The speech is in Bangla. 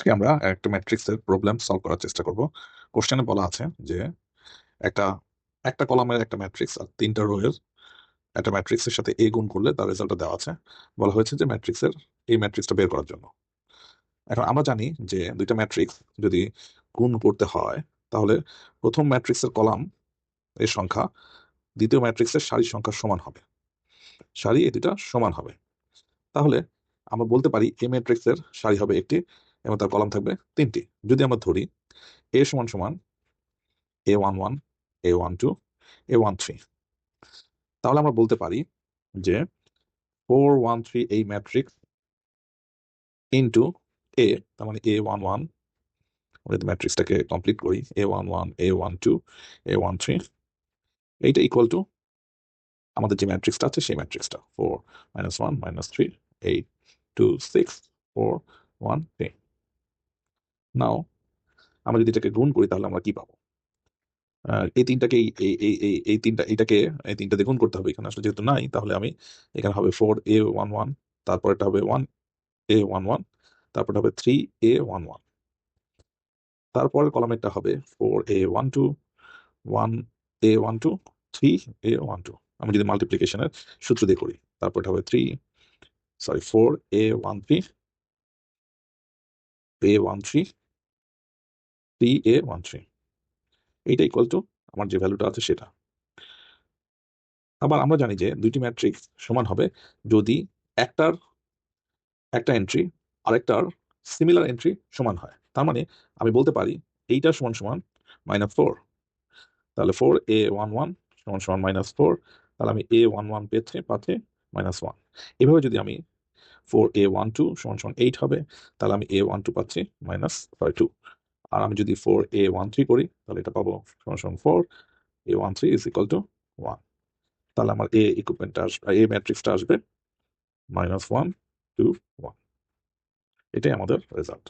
আজকে আমরা একটা ম্যাট্রিক্সের প্রবলেম সলভ করার চেষ্টা করব। কোশ্চেনে বলা আছে যে একটা একটা কলামের একটা ম্যাট্রিক্স আর তিনটা রোয়ের একটা ম্যাট্রিক্সের সাথে এ গুণ করলে তার রেজাল্টটা দেওয়া আছে। বলা হয়েছে যে ম্যাট্রিক্সের এই ম্যাট্রিক্সটা বের করার জন্য। এখন আমরা জানি যে দুইটা ম্যাট্রিক্স যদি গুণ করতে হয়, তাহলে প্রথম ম্যাট্রিক্সের কলাম এর সংখ্যা দ্বিতীয় ম্যাট্রিক্সের সারির সংখ্যা সমান হবে। সারি এই দুটা সমান হবে। তাহলে আমরা বলতে পারি এ ম্যাট্রিক্সের সারি হবে একটি এবং তার কলাম থাকবে তিনটি। যদি আমরা ধরি এ সমান সমান A one one A one two A one three তাহলে আমরা বলতে পারি যে ফোর ওয়ান থ্রি এই ম্যাট্রিক্স ইন্টু এ তার মানে এ ওয়ান ওয়ান যদি ম্যাট্রিক্সটাকে কমপ্লিট করি A one one A one two A one three এইটা ইকুয়াল টু আমাদের যে ম্যাট্রিক্সটা আছে সেই ম্যাট্রিক্সটা four minus one minus three eight two six four one three now. আমরা যদি এটাকে গুণ করি, তাহলে আমরা কি পাবো? এই তিনটাকে, এই তিনটা, এটাকে, এই তিনটাতে গুণ করতে হবে এখানে। আসলে যেহেতু নাই, তাহলে আমি এখানে হবে ফোর এ ওয়ান ওয়ান তারপর এটা হবে ওয়ান এ ওয়ান ওয়ান তারপর হবে থ্রি এ ওয়ান ওয়ান তারপরের কলামেরটা হবে four A one two one A one two three A one two আমি যদি মাল্টিপ্লিকেশনের সূত্র দিয়ে করি, তারপর এটা হবে three sorry four A one three A one three three A one three এইটা ইকুয়াল টু আমার যে ভ্যালুটা আছে সেটা। আবার আমরা জানি যে দুইটি ম্যাট্রিক্স সমান হবে যদি একটার, একটা এন্ট্রি আরেকটার সিমিলার এন্ট্রি সমান হয়। তার মানে আমি বলতে পারি এইটা সমান সমান মাইনাস ফোর তাহলে ফোর এ ওয়ান ওয়ান সমান সমান মাইনাস ফোর তাহলে আমি এ ওয়ান ওয়ান পেয়েছি পাচ্ছি মাইনাস ওয়ান এভাবে যদি আমি ফোর এ ওয়ান টু সমান সমান এইট হবে, তাহলে আমি এ ওয়ান টু পাচ্ছি মাইনাস সরি টু আর আমি যদি ফোর এ ওয়ান থ্রি করি, তাহলে এটা পাবো সমান four A one three is equal to one তাহলে আমার এ ইকুইপমেন্টটা আসবে এ ম্যাট্রিক্সটা আসবে মাইনাস ওয়ান টু ওয়ান এটাই আমাদের রেজাল্ট